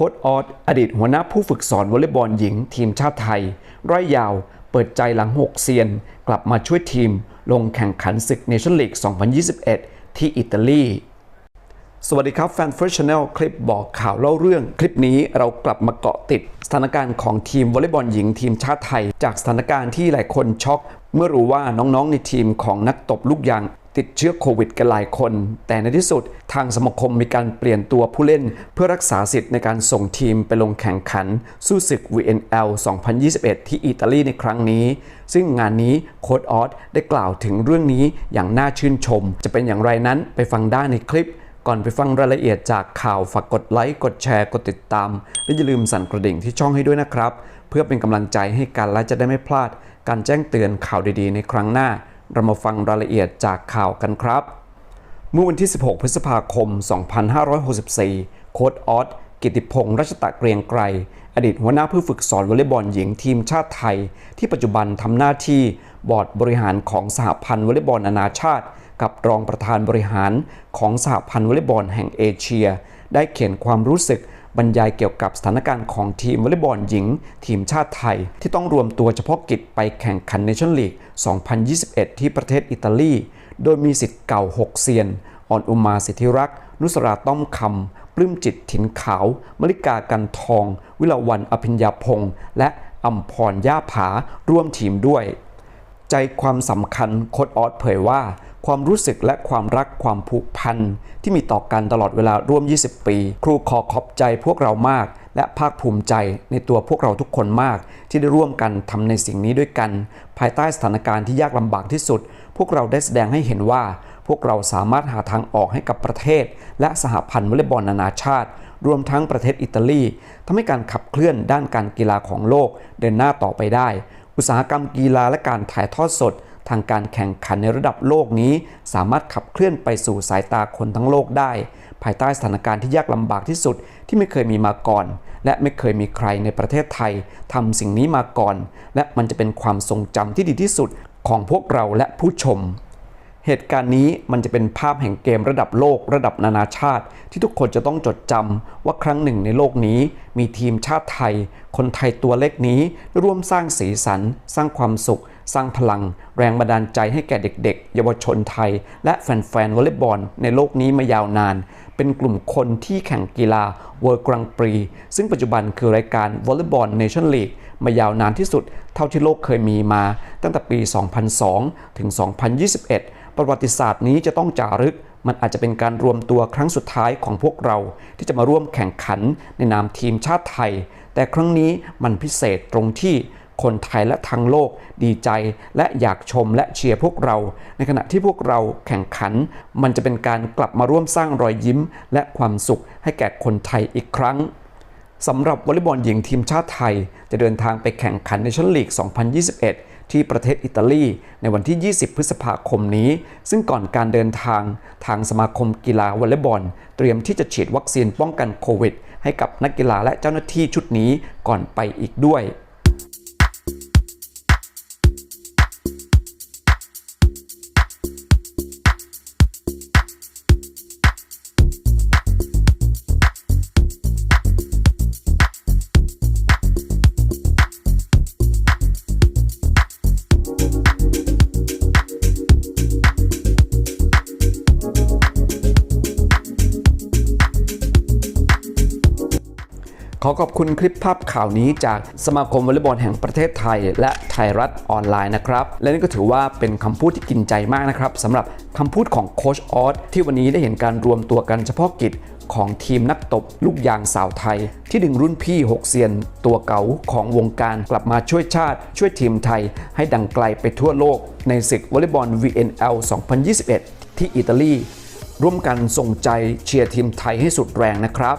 ค้ชออสอดีตหัวหน้าผู้ฝึกสอนวอลเลย์บอลหญิงทีมชาติไทยร้อยยาวเปิดใจหลัง 6 เซียน กลับมาช่วยทีม ลงแข่งขันศึกเนชั่นลีก 2021 ที่อิตาลี สวัสดีครับแฟนเฟิร์ชแนลคลิปบอกข่าวเล่าเรื่อง คลิปนี้เรากลับมาเกาะติด สถานการณ์ของทีมวอลเลย์บอลหญิงทีมชาติไทย จากสถานการณ์ที่หลายคนช็อก เมื่อรู้ว่าน้องๆในทีมของนักตบลูกยางติดเชื้อโควิดกันหลายคน แต่ในที่สุดทางสมาคมมีการเปลี่ยนตัวผู้เล่น เพื่อรักษาสิทธิ์ในการส่งทีมไปลงแข่งขัน สู้ศึก VNL 2021 ที่อิตาลีในครั้งนี้ ซึ่งงานนี้โค้ดออสได้กล่าวถึงเรื่องนี้อย่างน่าชื่นชม จะเป็นอย่างไรนั้นไปฟังได้ในคลิป ก่อนไปฟังรายละเอียดจากข่าวฝากกดไลค์กดแชร์กดติดตาม และอย่าลืมสั่นกระดิ่งที่ช่องให้ด้วยนะครับ เพื่อเป็นกำลังใจให้กันและจะได้ไม่พลาด การแจ้งเตือนข่าวดีๆ ในครั้งหน้า เรามาฟังรายละเอียดจากข่าวกันครับ เมื่อวันที่ 16 พฤษภาคม 2564 โค้ดออสกิติพงษ์รัชตะเกรียงไกร อดีตหัวหน้าผู้ฝึกสอนวอลเลย์บอลหญิงทีมชาติไทย ที่ปัจจุบันทำหน้าที่บอร์ดบริหารของสหพันธ์วอลเลย์บอลนานาชาติ กับรองประธานบริหารของสหพันธ์วอลเลย์บอลแห่งเอเชีย ได้เขียนความรู้สึกบรรยายเกี่ยวกับสถานการณ์ของทีมวอลเลย์บอลหญิง ทีมชาติไทย ที่ต้องรวมตัวเฉพาะกิจไปแข่งขันเนชั่นลีก 2021 ที่ประเทศอิตาลี โดยมีสิทธิ์เก่า 6 เซียน อ่อนอุมาสิทธิรักษ์ นุสราต้อมคำ ปลื้มจิตถิ่นขาวมริกากันทอง วิลาวันอภิญญาพงษ์และอัมพรย่าผาร่วมทีมด้วย ใจความสำคัญโค้ดออสเผยว่า ความรู้สึกและความรักความผูกพันที่มีต่อกันตลอดเวลาร่วม 20 ปี ครูขอขอบใจพวกเรามาก และภาคภูมิใจในตัวพวกเราทุกคนมาก ที่ได้ร่วมกันทำในสิ่งนี้ด้วยกัน ภายใต้สถานการณ์ที่ยากลำบากที่สุด พวกเราได้แสดงให้เห็นว่า พวกเราสามารถหาทางออกให้กับประเทศ และสหพันธ์วอลเลย์บอลนานาชาติรวมทั้งประเทศอิตาลีทำให้การขับเคลื่อนด้านการกีฬาของโลกเดินหน้าต่อไปได้ อุตสาหกรรมกีฬาและการถ่ายทอดสด ทางการแข่งขันในระดับโลกนี้ สามารถขับเคลื่อนไปสู่สายตาคนทั้งโลกได้ ภายใต้สถานการณ์ที่ยากลำบากที่สุดที่ไม่เคยมีมาก่อน และไม่เคยมีใครในประเทศไทยทำสิ่งนี้มาก่อน และมันจะเป็นความทรงจำที่ดีที่สุดของพวกเราและผู้ชม เหตุการณ์นี้มันจะเป็นภาพแห่งเกมระดับโลกระดับนานาชาติ ที่ทุกคนจะต้องจดจำว่าครั้งหนึ่งในโลกนี้ มีทีมชาติไทย คนไทยตัวเล็กนี้ร่วมสร้างสีสัน สร้างความสุข สร้างพลัง แรงบันดาลใจให้แก่เด็ก ๆ เยาวชนไทย และแฟนๆวอลเลย์บอลในโลกนี้มายาวนาน เป็นกลุ่มคนที่แข่งกีฬา World Grand Prix ซึ่งปัจจุบันคือรายการวอลเลย์บอลเนชั่นลีกมายาวนานที่สุด เท่าที่โลกเคยมีมา ตั้งแต่ปี 2002 ถึง 2021 ประวัติศาสตร์นี้จะต้องจารึก มันอาจจะเป็นการรวมตัวครั้งสุดท้ายของพวกเรา ที่จะมาร่วมแข่งขันในนามทีมชาติไทย แต่ครั้งนี้มันพิเศษตรงที่คนไทยและทั้งโลกดีใจและอยากชมและเชียร์พวกเรา ในขณะที่พวกเราแข่งขัน มันจะเป็นการกลับมาร่วมสร้างรอยยิ้ม และความสุขให้แก่คนไทยอีกครั้งสำหรับวอลเลย์บอลหญิงทีมชาติไทย จะเดินทางไปแข่งขันในชั่นลีก 2021 ที่ประเทศอิตาลีในวันที่ 20 พฤษภาคมนี้ ซึ่งก่อนการเดินทางทางสมาคมกีฬาวอลเลย์บอล เตรียมที่จะฉีดวัคซีนป้องกันโควิด ให้กับนักกีฬาและเจ้าหน้าที่ชุดนี้ก่อนไปอีกด้วย ขอขอบคุณคลิปภาพข่าวนี้จากสมาคมวอลเลย์บอลแห่งประเทศไทย และไทยรัฐออนไลน์นะครับ และนี่ก็ถือว่าเป็นคำพูดที่กินใจมากนะครับสำหรับคำพูดของโคชออสที่วันนี้ได้เห็นการรวมตัวกันเฉพาะกิจของทีมนักตบลูกยางสาวไทย ที่ดึงรุ่นพี่ 6เซียน ตัวเก่าของวงการกลับมาช่วยชาติ ช่วยทีมไทย ให้ดังไกลไปทั่วโลก ในศึกวอลเลย์บอล VNL 2021 ที่อิตาลี ร่วมกันส่งใจเชียร์ทีมไทยให้สุดแรงนะครับ